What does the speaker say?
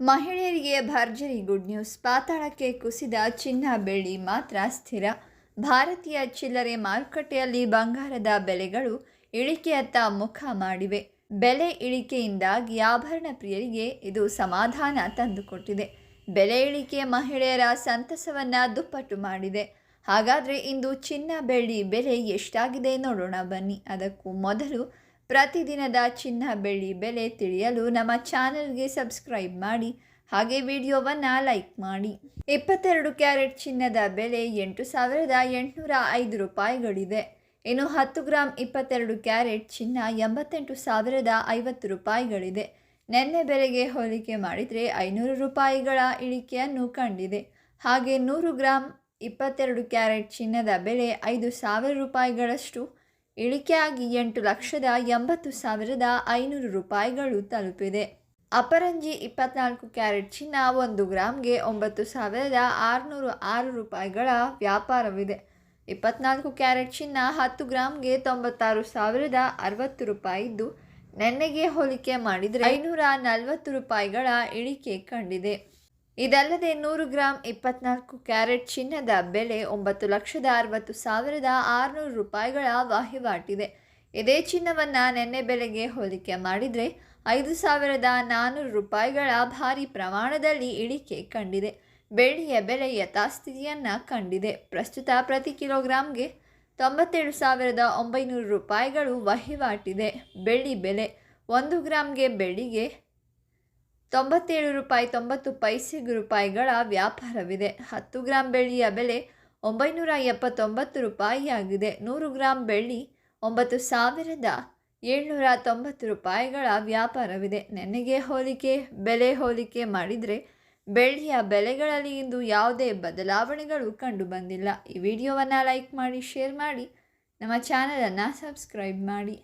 ಮಹಿಳೆಯರಿಗೆ ಭರ್ಜರಿ good news. ಪಾತಾಳಕ್ಕೆ ಕುಸಿದ ಚಿನ್ನ ಬೆಳ್ಳಿ ಮಾತ್ರ ಸ್ಥಿರ. ಭಾರತೀಯ ಚಿಲ್ಲರೆ ಮಾರುಕಟ್ಟೆಯಲ್ಲಿ ಬಂಗಾರದ ಬೆಲೆಗಳು ಇಳಿಕೆಯತ್ತ ಮುಖ ಮಾಡಿವೆ. ಬೆಲೆ ಇಳಿಕೆಯಿಂದಾಗಿ ಆಭರಣ ಪ್ರಿಯರಿಗೆ ಇದು ಸಮಾಧಾನ ತಂದುಕೊಟ್ಟಿದೆ. ಬೆಲೆ ಇಳಿಕೆ ಮಹಿಳೆಯರ ಸಂತಸವನ್ನ ದುಪ್ಪಟ್ಟು ಮಾಡಿದೆ. ಹಾಗಾದರೆ ಇಂದು ಚಿನ್ನ ಬೆಳ್ಳಿ ಬೆಲೆ ಎಷ್ಟಾಗಿದೆ ನೋಡೋಣ ಬನ್ನಿ. ಅದಕ್ಕೂ ಮೊದಲು ಪ್ರತಿದಿನದ ಚಿನ್ನ ಬೆಳ್ಳಿ ಬೆಲೆ ತಿಳಿಯಲು ನಮ್ಮ ಚಾನಲ್ಗೆ ಸಬ್ಸ್ಕ್ರೈಬ್ ಮಾಡಿ, ಹಾಗೆ ವಿಡಿಯೋವನ್ನು ಲೈಕ್ ಮಾಡಿ. ಇಪ್ಪತ್ತೆರಡು ಕ್ಯಾರೆಟ್ ಚಿನ್ನದ ಬೆಲೆ ಎಂಟು ಸಾವಿರದ ಎಂಟುನೂರ ಐದು ರೂಪಾಯಿಗಳಿದೆ. ಇನ್ನು ಹತ್ತು ಗ್ರಾಮ್ ಇಪ್ಪತ್ತೆರಡು ಕ್ಯಾರೆಟ್ ಚಿನ್ನ ಎಂಬತ್ತೆಂಟು ಸಾವಿರದ ಐವತ್ತು ರೂಪಾಯಿಗಳಿದೆ. ನಿನ್ನೆ ಬೆಲೆಗೆ ಹೋಲಿಕೆ ಮಾಡಿದರೆ ಐನೂರು ರೂಪಾಯಿಗಳ ಇಳಿಕೆಯನ್ನು ಕಂಡಿದೆ. ಹಾಗೆ ನೂರು ಗ್ರಾಮ್ ಇಪ್ಪತ್ತೆರಡು ಕ್ಯಾರೆಟ್ ಚಿನ್ನದ ಬೆಲೆ ಐದು ಸಾವಿರ ರೂಪಾಯಿಗಳಷ್ಟು ಇಳಿಕೆಯಾಗಿ ಎಂಟು ಲಕ್ಷದ ಎಂಬತ್ತು ಸಾವಿರದ ಐನೂರು ರೂಪಾಯಿಗಳು ತಲುಪಿದೆ. ಅಪರಂಜಿ ಇಪ್ಪತ್ನಾಲ್ಕು ಕ್ಯಾರೆಟ್ ಚಿನ್ನ ಒಂದು ಗ್ರಾಮ್ಗೆ ಒಂಬತ್ತು ಸಾವಿರದ ಆರುನೂರು ಆರು ರೂಪಾಯಿಗಳ ವ್ಯಾಪಾರವಿದೆ. ಇಪ್ಪತ್ನಾಲ್ಕು ಕ್ಯಾರೆಟ್ ಚಿನ್ನ ಹತ್ತು ಗ್ರಾಮ್ಗೆ ತೊಂಬತ್ತಾರು ಸಾವಿರದ ಅರವತ್ತು ರೂಪಾಯಿ ಇದ್ದು, ನೆನ್ನೆಗೆ ಹೋಲಿಕೆ ಮಾಡಿದರೆ ಐನೂರ ನಲವತ್ತು ರೂಪಾಯಿಗಳ ಇಳಿಕೆ ಕಂಡಿದೆ. ಇದಲ್ಲದೆ ನೂರು ಗ್ರಾಂ ಇಪ್ಪತ್ನಾಲ್ಕು ಕ್ಯಾರೆಟ್ ಚಿನ್ನದ ಬೆಲೆ ಒಂಬತ್ತು ಲಕ್ಷದ ಅರವತ್ತು ಸಾವಿರದ ಆರುನೂರು ರೂಪಾಯಿಗಳ ವಹಿವಾಟಿದೆ. ಇದೇ ಚಿನ್ನವನ್ನು ನಿನ್ನೆ ಬೆಲೆಗೆ ಹೋಲಿಕೆ ಮಾಡಿದರೆ ಐದು ಸಾವಿರದ ನಾನ್ನೂರು ರೂಪಾಯಿಗಳ ಭಾರಿ ಪ್ರಮಾಣದಲ್ಲಿ ಇಳಿಕೆ ಕಂಡಿದೆ. ಬೆಳ್ಳಿಯ ಬೆಲೆ ಯಥಾಸ್ಥಿತಿಯನ್ನು ಕಂಡಿದೆ. ಪ್ರಸ್ತುತ ಪ್ರತಿ ಕಿಲೋಗ್ರಾಮ್ಗೆ ತೊಂಬತ್ತೇಳು ಸಾವಿರದ ಒಂಬೈನೂರು ರೂಪಾಯಿಗಳು ವಹಿವಾಟಿದೆ. ಬೆಳ್ಳಿ ಬೆಲೆ ಒಂದು ಗ್ರಾಮ್ಗೆ ಬೆಳ್ಳಿಗೆ ತೊಂಬತ್ತೇಳು ರೂಪಾಯಿ ತೊಂಬತ್ತು ಪೈಸೆಗೆ ರೂಪಾಯಿಗಳ ವ್ಯಾಪಾರವಿದೆ. ಹತ್ತು ಗ್ರಾಂ ಬೆಳ್ಳಿಯ ಬೆಲೆ ಒಂಬೈನೂರ ಎಪ್ಪತ್ತೊಂಬತ್ತು ರೂಪಾಯಿಯಾಗಿದೆ. ನೂರು ಗ್ರಾಂ ಬೆಳ್ಳಿ ಒಂಬತ್ತು ಸಾವಿರದ ಏಳ್ನೂರ ತೊಂಬತ್ತು ರೂಪಾಯಿಗಳ ವ್ಯಾಪಾರವಿದೆ. ನೆನೆಗೆ ಹೋಲಿಕೆ, ಬೆಲೆ ಹೋಲಿಕೆ ಮಾಡಿದರೆ ಬೆಳ್ಳಿಯ ಬೆಲೆಗಳಲ್ಲಿ ಇಂದು ಯಾವುದೇ ಬದಲಾವಣೆಗಳು ಕಂಡುಬಂದಿಲ್ಲ. ಈ ವಿಡಿಯೋವನ್ನು ಲೈಕ್ ಮಾಡಿ, ಶೇರ್ ಮಾಡಿ. ನಮ್ಮ ಚಾನಲನ್ನು ಸಬ್ಸ್ಕ್ರೈಬ್ ಮಾಡಿ.